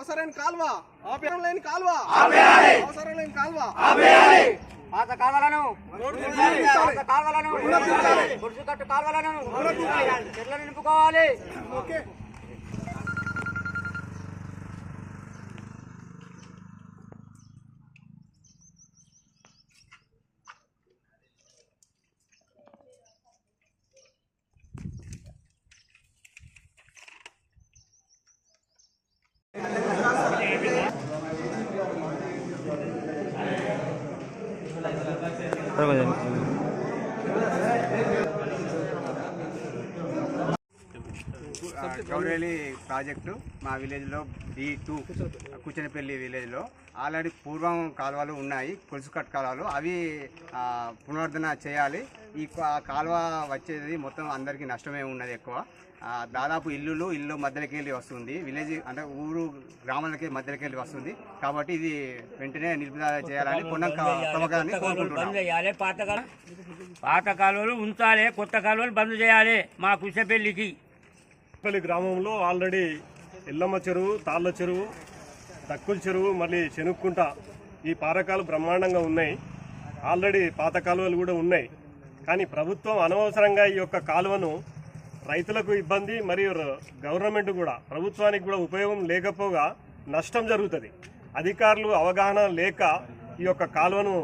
అవసరం కాల్వ. అవసరం లేని కాల్వ. అవసరం లేని కాల్వ. పాత కావాలను పాత కావాలను గుడిసు కట్టు కావాలను చెట్లను నింపుకోవాలి. గౌరేలి ప్రాజెక్టు మా విలేజ్లో బి టూ కూచనపల్లి విలేజ్లో ఆల్రెడీ పూర్వం కాలువలు ఉన్నాయి కొలుసు కట్ కాలువలు. అవి పునరుద్ధరణ చేయాలి. ఈ కాలువ వచ్చేది మొత్తం అందరికీ నష్టమే ఉన్నది ఎక్కువ. దాదాపు ఇల్లులు ఇల్లు మధ్యలోకి వెళ్ళి వస్తుంది. విలేజ్ అంటే ఊరు గ్రామాలకి మధ్యలోకి వెళ్ళి వస్తుంది. కాబట్టి ఇది వెంటనే నిలుపుదల చేయాలని పొన్నం కోరుకుంటున్నాం. పాత కాలువలు ఉంచాలి. కొత్త కాలువలు బంద్ చేయాలి. మా కుషపెల్లికి పల్లి గ్రామంలో ఆల్రెడీ ఎల్లమ్మ చెరువు తాళ్ళ చెరువు తక్కువ చెరువు మళ్ళీ శనుక్కుంట ఈ పారకాలు బ్రహ్మాండంగా ఉన్నాయి. ఆల్రెడీ పాత కాలువలు కూడా ఉన్నాయి. కానీ ప్రభుత్వం అనవసరంగా ఈ యొక్క కాలువను రైతులకు ఇబ్బంది మరియు గవర్నమెంట్ కూడా ప్రభుత్వానికి కూడా ఉపయోగం లేకపోగా నష్టం జరుగుతుంది. అధికారులు అవగాహన లేక ఈ యొక్క కాలువను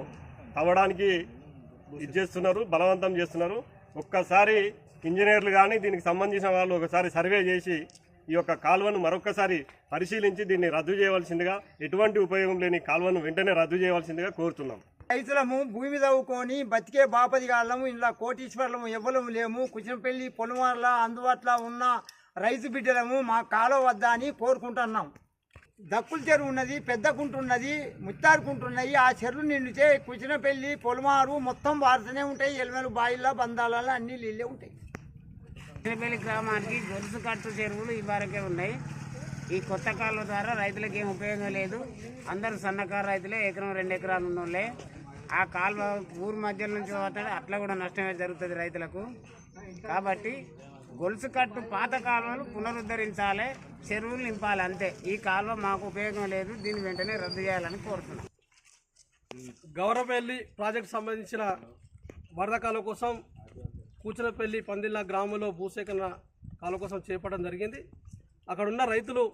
తవ్వడానికి ఇది చేస్తున్నారు బలవంతం చేస్తున్నారు. ఒక్కసారి ఇంజనీర్లు కానీ దీనికి సంబంధించిన వాళ్ళు ఒకసారి సర్వే చేసి ఈ యొక్క కాలువను మరొకసారి పరిశీలించి దీన్ని రద్దు చేయవలసిందిగా ఎటువంటి ఉపయోగం లేని కాలువను వెంటనే రద్దు చేయవలసిందిగా కోరుతున్నాం. రైతులము భూమి తవ్వుకొని బతికే బాపదిగాళ్ళము ఇలా కోటీశ్వర్లము ఎవ్వలము లేము. కుచినపల్లి పొలమార్ల అందుబాటులో ఉన్న రైతు బిడ్డలము మా కాలువ వద్ద అని కోరుకుంటున్నాం. దక్కుల చెరువు ఉన్నది పెద్ద కుంట ఉన్నది ముత్తారు కుంట ఉన్నాయి. ఆ చెరువు నిండితే కుచినపల్లి పొలమారు మొత్తం వారుతూనే ఉంటాయి. ఎలిమెలు బాయిల్లో బంధాలలో అన్ని నీళ్ళే ఉంటాయి. కుచినపల్లి గ్రామానికి గొలుసు కట్టు చెరువులు ఇవరకే ఉన్నాయి. ఈ కొత్త కాలువ ద్వారా రైతులకు ఏం ఉపయోగం లేదు. అందరూ సన్నకారు రైతులే ఎకరం రెండు ఎకరాలు ఉన్నోళ్ళే. ఆ కాలువ ఊరు మధ్య నుంచి పోతాడు. అట్లా కూడా నష్టమే జరుగుతుంది రైతులకు. కాబట్టి గొలుసు కట్టు పాత కాలువలు పునరుద్ధరించాలి. చెరువులు నింపాలి అంతే. ఈ కాలువ మాకు ఉపయోగం లేదు. దీన్ని వెంటనే రద్దు చేయాలని కోరుతున్నాం. గౌరవపల్లి ప్రాజెక్టు సంబంధించిన వరద కాలువ కోసం కూచనపల్లి పందిళ్ళ గ్రామంలో భూసేకరణ కాలువ కోసం చేపట్టడం జరిగింది. అక్కడున్న రైతులు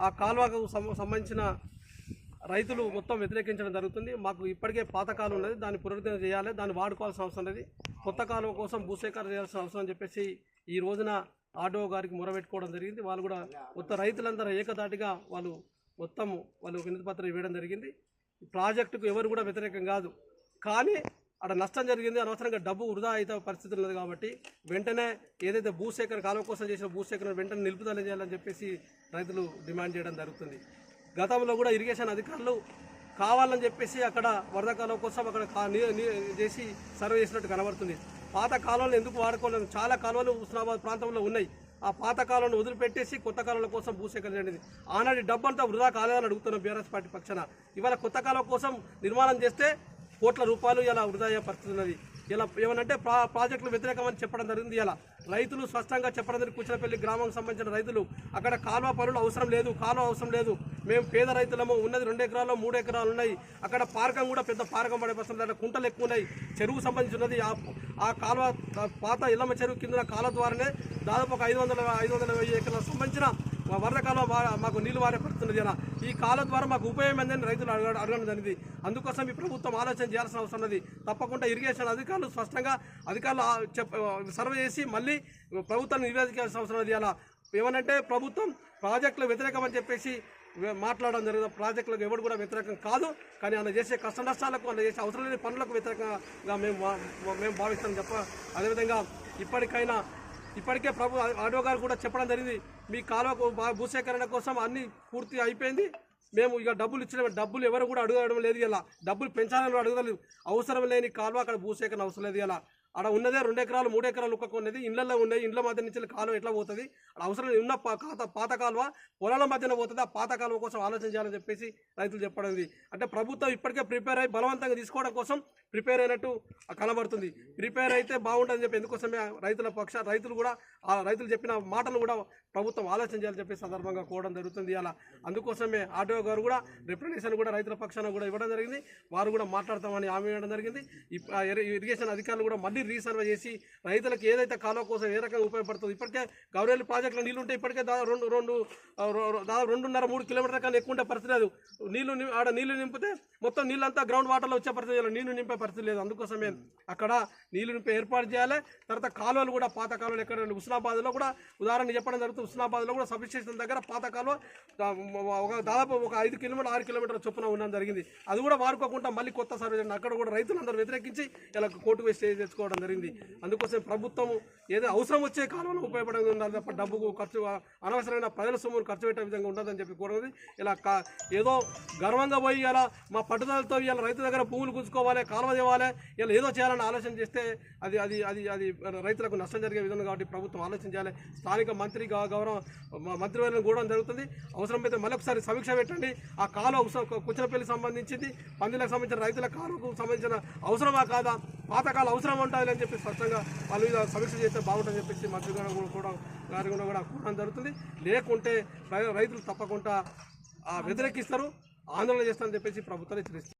ఆ కాలువకు సం- సంబంధించిన రైతులు మొత్తం వ్యతిరేకించడం జరుగుతుంది. మాకు ఇప్పటికే పాత ఉన్నది. దాన్ని పునరుద్ధరణ చేయాలి. దాన్ని వాడుకోవాల్సిన అవసరం ఉన్నది కొత్త కాలం కోసం భూసేకరణ చేయాల్సిన అవసరం అని చెప్పేసి ఈ రోజున ఆటో గారికి మొరబెట్టుకోవడం జరిగింది. వాళ్ళు కూడా మొత్తం రైతులందరూ ఏకదాటిగా వాళ్ళు మొత్తం వాళ్ళు వినతి పత్రం ఇవ్వడం జరిగింది. ప్రాజెక్టుకు ఎవరు కూడా వ్యతిరేకం కాదు. కానీ అక్కడ నష్టం జరిగింది. అనవసరంగా డబ్బు వృధా అయితే పరిస్థితి ఉన్నది కాబట్టి వెంటనే ఏదైతే భూసేకరణ కాలం కోసం చేసిన భూసేకరణ వెంటనే నిలుపుదల చేయాలని చెప్పేసి రైతులు డిమాండ్ చేయడం జరుగుతుంది. గతంలో కూడా ఇరిగేషన్ అధికారులు కావాలని చెప్పేసి అక్కడ వరద కాలం కోసం అక్కడ కా- చేసి సర్వే చేసినట్టు కనబడుతుంది. పాత కాలువలు ఎందుకు వాడుకోలేదు చాలా కాలువలు హుస్నాబాద్ ప్రాంతంలో ఉన్నాయి. ఆ పాత కాలువను వదిలిపెట్టేసి కొత్త కాలువల కోసం భూసేకరణ చేయండి ఆనాటి డబ్బు అంతా వృధా కాలేదని అడుగుతున్నాం బీఆర్ఎస్ పార్టీ పక్షాన. ఇవాళ కొత్త కాలువ కోసం నిర్మాణం చేస్తే కోట్ల రూపాయలు ఇలా వృధా అయ్యే పరిస్థితి ఉన్నది. ఇలా ఏమనంటే ప్రా ప్రాజెక్టులు వ్యతిరేకమని చెప్పడం జరిగింది ఇలా. రైతులు స్పష్టంగా చెప్పడం జరిగింది. కూచనపల్లి గ్రామానికి సంబంధించిన రైతులు అక్కడ కాలువ పనులు అవసరం లేదు కాలువ అవసరం లేదు. మేము పేద రైతులము ఉన్నది రెండు ఎకరాలు మూడు ఎకరాలు ఉన్నాయి. అక్కడ పార్కం కూడా పెద్ద పార్కం పడే పరిస్థితి కుంటలు ఎక్కువ ఉన్నాయి. చెరువు సంబంధించినది ఆ ఆ కాలువ పాత ఇల్లమ్మ చెరువు కింద కాలువ ద్వారానే దాదాపు ఒక ఐదు వందల ఐదు వందల వెయ్యి ఎకరాలకు సంబంధించిన మా వరద కాలువ మాకు నీళ్ళు వారే పడుతున్నది అలా. ఈ కాలం ద్వారా మాకు ఉపయోగం ఏందని రైతులు అడగ అడగడం జరిగింది. అందుకోసం ఈ ప్రభుత్వం ఆలోచన చేయాల్సిన అవసరం ఉన్నది. తప్పకుండా ఇరిగేషన్ అధికారులు స్పష్టంగా అధికారులు ఆ చెప్ సర్వే చేసి మళ్ళీ ప్రభుత్వాన్ని నివేదించాల్సిన అవసరం ఉన్నది అలా. ఏమనంటే ప్రభుత్వం ప్రాజెక్టులు వ్యతిరేకం అని చెప్పేసి మాట్లాడడం జరిగిన ప్రాజెక్టులకు ఎవరు కూడా వ్యతిరేకం కాదు. కానీ ఆయన చేసే కష్ట నష్టాలకు ఆయన చేసే అవసరం లేని పనులకు వ్యతిరేకంగా మేము మేము భావిస్తాం చెప్ప అదేవిధంగా ఇప్పటికైనా ఇప్పటికే ప్రభు ఆటో గారు కూడా చెప్పడం జరిగింది మీ కాలువ భూసేకరణ కోసం అన్నీ పూర్తి అయిపోయింది. మేము ఇక డబ్బులు ఇచ్చిన డబ్బులు ఎవరు కూడా అడగడం లేదు ఇలా. డబ్బులు పెంచాలని అడగలేదు అవసరం లేని కాలువ అక్కడ భూసేకరణ అవసరం లేదు ఇలా. అక్కడ ఉన్నదే రెండు ఎకరాలు మూడు ఎకరాలు ఒక్కొక్క ఉన్నది ఇళ్ళలో ఉన్నాయి ఇండ్ల మధ్య నుంచి కాలువ ఎట్లా పోతుంది? అక్కడ అవసరం ఉన్న పాత పాత కాలువ పొలాల మధ్యన పోతుంది. ఆ పాత కాలువ కోసం ఆలోచన చేయాలని చెప్పేసి రైతులు చెప్పడం అంటే ప్రభుత్వం ఇప్పటికే ప్రిపేర్ అయ్యి బలవంతంగా తీసుకోవడం కోసం ప్రిపేర్ అయినట్టు కనబడుతుంది. ప్రిపేర్ అయితే బాగుంటుందని చెప్పి ఎందుకోసమే రైతుల పక్ష రైతులు కూడా ఆ రైతులు చెప్పిన మాటలు కూడా ప్రభుత్వం ఆలోచన చేయాలని చెప్పి సందర్భంగా కోవడం జరుగుతుంది అలా అందుకోసమే ఆర్టీఓ గారు కూడా రిప్రజెంటేషన్ కూడా రైతుల పక్షాన కూడా ఇవ్వడం జరిగింది. వారు కూడా మాట్లాడతామని హామీ ఇవ్వడం జరిగింది. ఇరిగేషన్ అధికారులు కూడా మళ్ళీ రీసర్వే చేసి రైతులకు ఏదైతే కాలువ కోసం ఏ రకంగా ఉపయోగపడుతుంది ఇప్పటికే గౌరేలి ప్రాజెక్టులో నీళ్ళు ఉంటే ఇప్పటికే రెండు రెండు దాదాపు రెండున్నర మూడు కిలోమీటర్ల కన్నా ఎక్కువ ఉండే పరిస్థితి లేదు. నీళ్ళు ఆడ నీళ్ళు నింపితే మొత్తం నీళ్ళంతా గ్రౌండ్ వాటర్లో వచ్చే పరిస్థితి నీళ్ళు నింపే పరిస్థితి లేదు అందుకోసమే అక్కడ నీళ్ళు ఏర్పాటు చేయాలి. తర్వాత కాలువలు కూడా పాత కాలువలు ఎక్కడ ఉన్నాయి? హుస్నాబాద్లో కూడా ఉదాహరణ చెప్పడం జరుగుతుంది. హుస్నాబాద్లో కూడా సబ్ స్టేషన్ దగ్గర పాత కాలువ ఒక దాదాపు ఒక ఐదు కిలోమీటర్ ఆరు కిలోమీటర్ల చొప్పున ఉండడం జరిగింది. అది కూడా వాడుకోకుండా మళ్ళీ కొత్త సర్వే అక్కడ కూడా రైతులందరూ వ్యతిరేకించి ఇలా కోర్టు వేసి తెచ్చుకోవడం జరిగింది. అందుకోసం ప్రభుత్వం ఏదో అవసరం వచ్చే కాలంలో ఉపయోగపడే ఉండాలి తప్ప డబ్బుకు ఖర్చు అనవసరమైన ప్రజల సొమ్మును ఖర్చు పెట్టే విధంగా ఉండదని చెప్పి కోరదు ఇలా కా- ఏదో గర్వంగా పోయి ఇలా మా పట్టుదలతో ఇలా రైతు దగ్గర పువ్వులు గుంజుకోవాలి కాలువ ఇవ్వాలి ఇలా ఏదో చేయాలని ఆలోచన చేస్తే అది అది అది అది రైతులకు నష్టం జరిగే విధంగా కాబట్టి ప్రభుత్వం ఆలోచన చేయాలి. స్థానిక మంత్రి గౌరవం మంత్రివర్యం కూడా జరుగుతుంది. అవసరమైతే మరొకసారి సమీక్ష పెట్టండి. ఆ కాలువ కుచలపల్లి సంబంధించింది. పందులకు సంబంధించిన రైతుల కాలువకు సంబంధించిన అవసరమా కాదా? పాతకాల అవసరం ఉంటుంది అని చెప్పి స్పష్టంగా వాళ్ళు మీద సమీక్ష చేస్తే బాగుంటుందని చెప్పేసి మంత్రి గారు కూడా కూడా గారి కూడా కూడా జరుగుతుంది. లేకుంటే రైతులు తప్పకుండా ఆ, వ్యతిరేకిస్తారు ఆందోళన చేస్తారని చెప్పేసి ప్రభుత్వాలు హెచ్చరిస్తారు